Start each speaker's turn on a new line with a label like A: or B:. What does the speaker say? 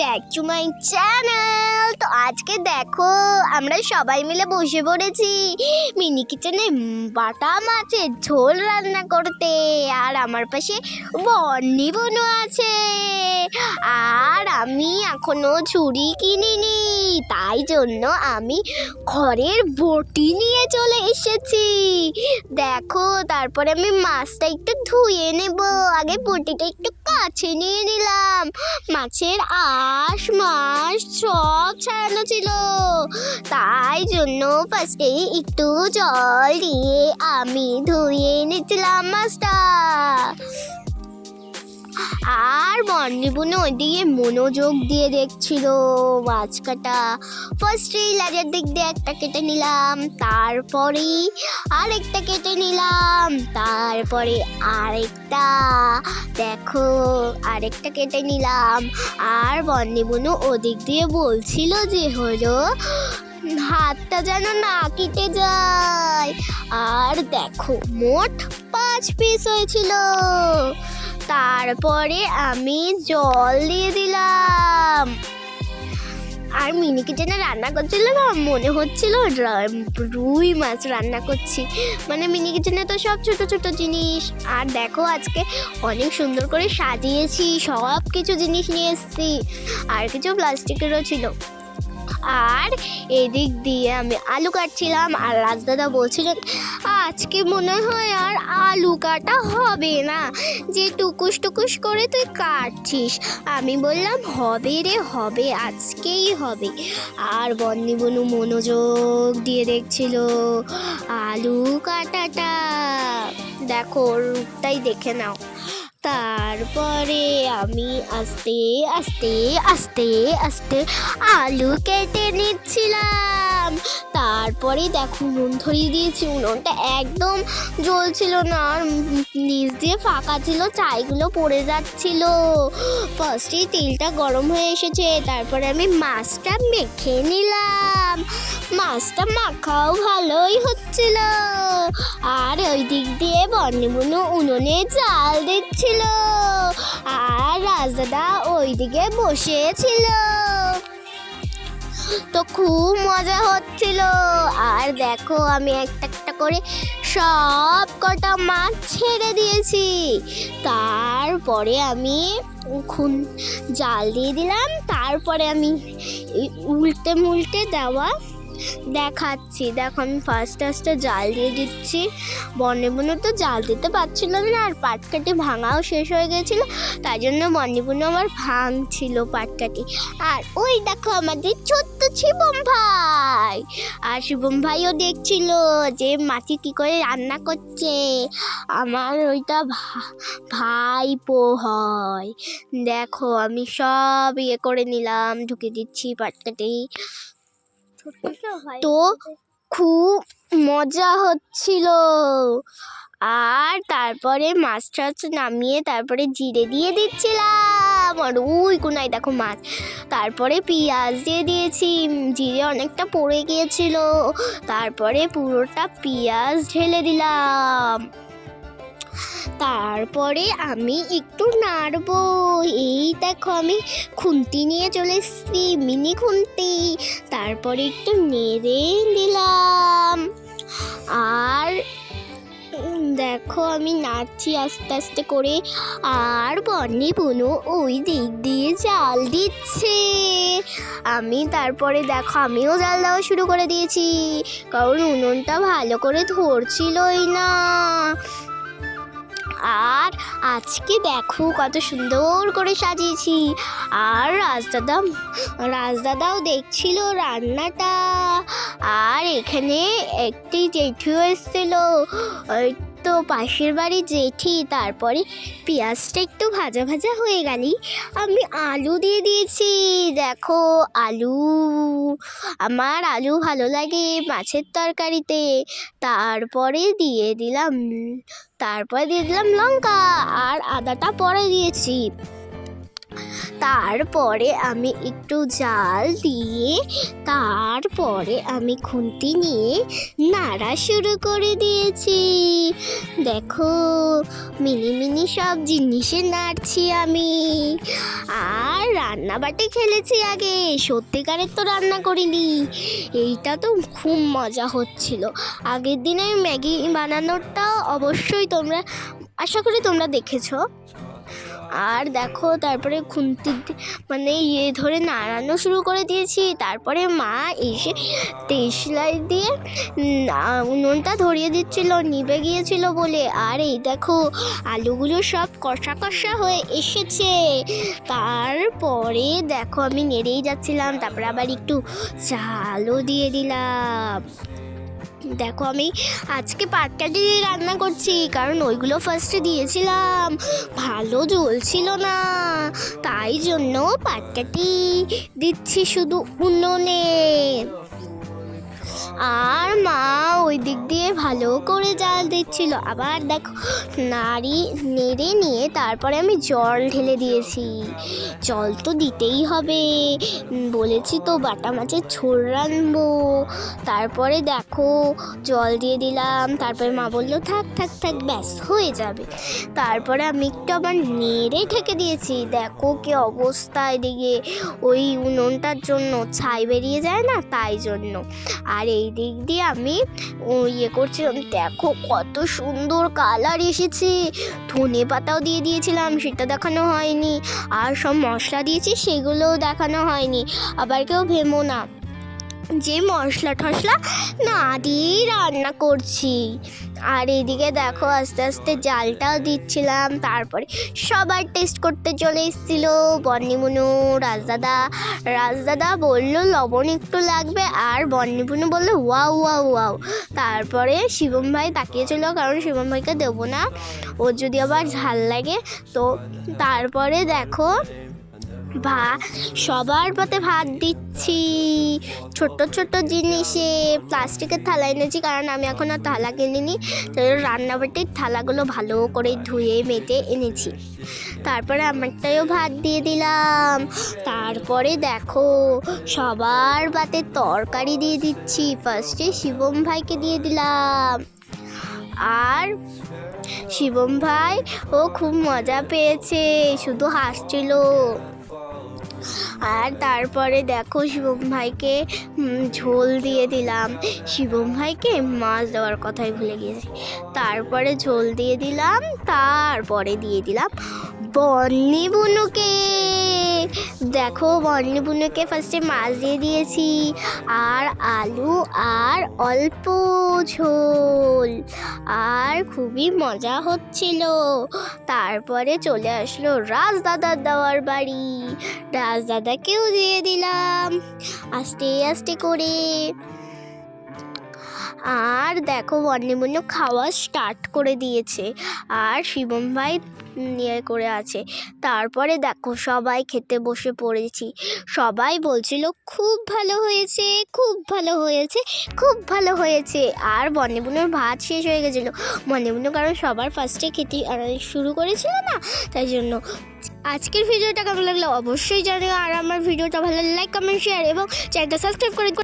A: Back to my channel তো আজকে দেখো, আমরা সবাই মিলে বসে পড়েছি। মিনি কিচেনে বাটা মাছের ঝোল রান্না করতে। আর আমার পাশে বন্নি বনু আছে। আর আমি এখনও ছুরি কিনিনি। তাই জন্য আমি ঘরের বটি নিয়ে চলে এসেছি। দেখো, তারপরে আমি মাছটা একটু ধুয়ে নেব। আগে বটিটা একটু কাছে নিয়ে নিলাম। মাছের আশ মাস সব ছাড়ানো ছিল। তাই জন্য ফার্স্টে একটু জল দিয়ে আমি ধুয়ে নিচ্ছিলাম মাছটা। আর বন্নি বোনে ওইদিকে মনোযোগ দিয়ে দেখছিল মাছ কাটা ফার্স্টে লাজের দিক দিয়ে একটা কেটে নিলাম তারপরে আরেকটা কেটে নিলাম, তারপরে আরেকটা। দেখো, আরেকটা কেটে নিলাম। আর বন্নি বোনু ওদিক দিয়ে বলছিল যে, হলো, হাতটা যেন না কেটে যায়। আর দেখো, মোট পাঁচ পিস হয়েছিল। তারপরে আমি জল দিয়ে দিলাম। আর মিনি কিচেনে রান্না করছিল না, মনে হচ্ছিল রুই মাছ রান্না করছি। মানে মিনি কিচেনে তো সব ছোট ছোট জিনিস। আর দেখো আজকে অনেক সুন্দর করে সাজিয়েছি, সব কিছু জিনিস নিয়ে এসেছি। আর কিছু প্লাস্টিকেরও ছিল। আর এদিক দিয়ে আমি আলু কাটছিলাম, আর রাজদাদা বলছিলেন আজকে মনে হয় আর আলু কাটা হবে না। যে টুকুস টুকুস করে তুই কাটছিস। আমি বললাম, হবে রে, হবে, আজকেই হবে। আর বন্দি বনু মনোযোগ দিয়ে দেখছিল আলু কাটাটা। দেখো রূপটাই দেখে নাও। তারপরে আমি আস্তে আস্তে আস্তে আস্তে আলু কেটে নিচ্ছিলাম। তারপরে দেখো উনুন ধরিয়ে দিয়েছি। উনুনটা একদম জ্বলছিল না। আর নিচ দিয়ে ফাঁকা ছিল চাইগুলো পড়ে যাচ্ছিল। ফার্স্টেই তেলটা গরম হয়ে এসেছে। তারপরে আমি মাছটা মেখে নিলাম। মাছটা মাখাও ভালোই হচ্ছিল। আর ওই দিক দিয়ে বন্যবনু উনুনে জাল দিচ্ছিল। আর রাজদাদা ওইদিকে বসেছিল। তো খুব মজা হচ্ছিল। আর দেখো, আমি একটা একটা করে সব কটা মাছ ছেড়ে দিয়েছি। তারপরে আমি খুন, জাল দিয়ে দিলাম। তারপরে আমি উল্টে মুল্টে দেওয়া দেখাচ্ছি। দেখো, আমি ফার্স্ট ফার্স্টে জাল দিয়ে দিচ্ছি। বনে বনে তো জাল দিতে পারছিল না, আর পাটকাটি ভাঙাও শেষ হয়ে গেছিল, তাই জন্য বনে বনে আমার ভাঙছিল পাটকাটি আর ওই দেখো, আমাদের ছোট্ট শিবম ভাই। আর শিবম ভাইও দেখছিল যে মাটি কি করে রান্না করছে। আমার ওইটা ভা- ভাইপো হয়। দেখো, আমি সব ইয়ে করে নিলাম ঢুকে দিচ্ছি পাটকাটি তো খুব মজা হচ্ছিল। আর তারপরে মাছ টাছ নামিয়ে তারপরে জিরে দিয়ে দিচ্ছিলাম। আর ওই কোনায় দেখো মাছ। তারপরে পেঁয়াজ দিয়ে দিয়েছি। জিরে অনেকটা পড়ে গিয়েছিল। তারপরে পুরোটা পেঁয়াজ ঢেলে দিলাম। তারপরে আমি একটু নাড়বো। এই দেখো আমি খুন্তি নিয়ে চলে এসেছি, মিনি খুন্তি। তারপরে একটু নেড়ে দিলাম আর দেখো আমি নাড়ছি আস্তে আস্তে করে। আর বন্নি বুনু ওই দিক দিয়ে জাল দিচ্ছে। আমি তারপরে দেখো আমিও জাল দেওয়া শুরু করে দিয়েছি। কারণ উনুনটা ভালো করে ধরছিলই না। আর আজকে দেখো কত সুন্দর করে সাজিয়েছি। আর রাজদাদা, রাজদাদাও দেখছিল রান্নাটা। আর এখানে একটি জেঠু এসেছিল। তো পাশের বাড়ি জেঠি, তারপরে পেঁয়াজটা একটু ভাজা ভাজা হয়ে গেলি। আমি আলু দিয়ে দিয়েছি। দেখো, আলু। আমার আলু ভালো লাগে মাছের তরকারিতে। তারপরে দিয়ে দিলাম, তারপরে দিয়ে দিলাম লঙ্কা। আর আদাটা পরে দিয়েছি। তারপরে আমি একটু জাল দিয়ে তারপরে আমি খুন্তি নিয়ে নাড়া শুরু করে দিয়েছি। দেখো, মিনি মিনি সব জিনিসে নাড়ছি আমি। আর রান্না বাটে খেলেছি আগে, সত্যিকারের তো রান্না করিনি। এইটা তো খুব মজা হচ্ছিল। আগের দিনে ম্যাগি বানানোরটা অবশ্যই তোমরা, আশা করি তোমরা দেখেছ। আর দেখো, তারপরে খুন্তি মানে ইয়ে ধরে নাড়ানো শুরু করে দিয়েছি। তারপরে মা এসে তেসলাই দিয়ে উনুনটা ধরিয়ে দিচ্ছিল, নিভে গিয়েছিল বলে। আর এই দেখো, আলুগুলো সব কষা কষা হয়ে এসেছে। তারপরে দেখো, আমি নেড়েই যাচ্ছিলাম। তারপরে আবার একটু চালও দিয়ে দিলাম। দেখো আমি আজকে পাটকাঠি দিয়ে রান্না করছি, কারণ ওইগুলো ফার্স্টে দিয়েছিলাম। ভালো জ্বলছিল না। তাই জন্য পাটকাটি দিচ্ছি শুধু উনুনে। আর মা ওই দিক দিয়ে ভালো করে জাল দিচ্ছিল। আবার দেখো, নাড়ি নেড়ে নিয়ে তারপরে আমি জল ঢেলে দিয়েছি। জল তো দিতেই হবে। বলেছি তো বাটা মাছের ঝোল রানবো তারপরে দেখো, জল দিয়ে দিলাম। তারপরে মা বলল, থাক থাক থাক, ব্যাস, হয়ে যাবে। তারপরে আমি একটু আবার নেড়ে ঢেকে দিয়েছি। দেখো কি অবস্থা এদিকে। ওই উনুনটার জন্য ছাই বেরিয়ে যায় না, তাই জন্য। আর এই দিক দিয়ে আমি ইয়ে করছিলাম। দেখো কত সুন্দর কালার এসেছে। ধনে পাতাও দিয়ে দিয়েছিলাম, সেটা দেখানো হয়নি। আর সব মশলা দিয়েছি, সেগুলোও দেখানো হয়নি। আবার কেউ ভেমো না। যে মশলা টশলা না দিয়েই রান্না করছি। আর এদিকে দেখো আস্তে আস্তে জালটাও দিচ্ছিলাম, তারপরে সবার টেস্ট করতে চলে এসেছিল বন্নিমুনু রাজদাদা। রাজদাদা বলল, লবণ একটু লাগবে। আর বন্নিমুনু বলল, ওয়াও ওয়াও ওয়াও। তারপরে শিবম ভাই তাকিয়েছিল, কারণ শিবম ভাইকে দেবো না। ওর যদি আবার ঝাল লাগে, তো তারপরে দেখো ভা সবার পাতে ভাত দিচ্ছি। ছোট্ট ছোট্ট জিনিসে প্লাস্টিকের থালা এনেছি, কারণ আমি এখন আর থালা কিনিনি রান্নাবাটির থালাগুলো ভালো করে ধুয়ে, মেটে এনেছি। তারপরে আমারটাও ভাত দিয়ে দিলাম। তারপরে দেখো, সবার পাতে তরকারি দিয়ে দিচ্ছি। ফার্স্টে শিবম ভাইকে দিয়ে দিলাম। আর শিবম ভাই, ও খুব মজা পেয়েছে, শুধু হাসছিল। আর তারপরে দেখো শিবম ভাইকে ঝোল দিয়ে দিলাম। শিবম ভাইকে মাছ দেওয়ার কথাই ভুলে গিয়েছি। তারপরে ঝোল দিয়ে দিলাম, তারপরে দিয়ে দিলাম বন্নি বুনুকে। দেখো বর্ণপূর্ণকে ফার্স্টে মাছ দিয়ে দিয়েছি। আর আলু আর অল্প ঝোল। আর খুবই মজা হচ্ছিল। তারপরে চলে আসলো রাজদাদার দেওয়ার বাড়ি। রাজদাদাকেও দিয়ে দিলাম। আস্তে আস্তে করে আর দেখো বন্যবন্য খাওয়া স্টার্ট করে দিয়েছে। আর শিবম ভাই নিয়ে করে আছে। তারপরে দেখো সবাই খেতে বসে পড়েছি। সবাই বলছিল, খুব ভালো হয়েছে, খুব ভালো হয়েছে, খুব ভালো হয়েছে। আর বন্যবুনোর ভাত শেষ হয়ে গেছিল। বন্যবুনো কারণ সবার ফার্স্টে খেতে শুরু করেছিল না, তাই জন্য। আজকের ভিডিওটা কেমন লাগল অবশ্যই জানিও। আর আমার ভিডিওটা ভালো লাইক কমেন্ট শেয়ার এবং চ্যানেলটা সাবস্ক্রাইব করে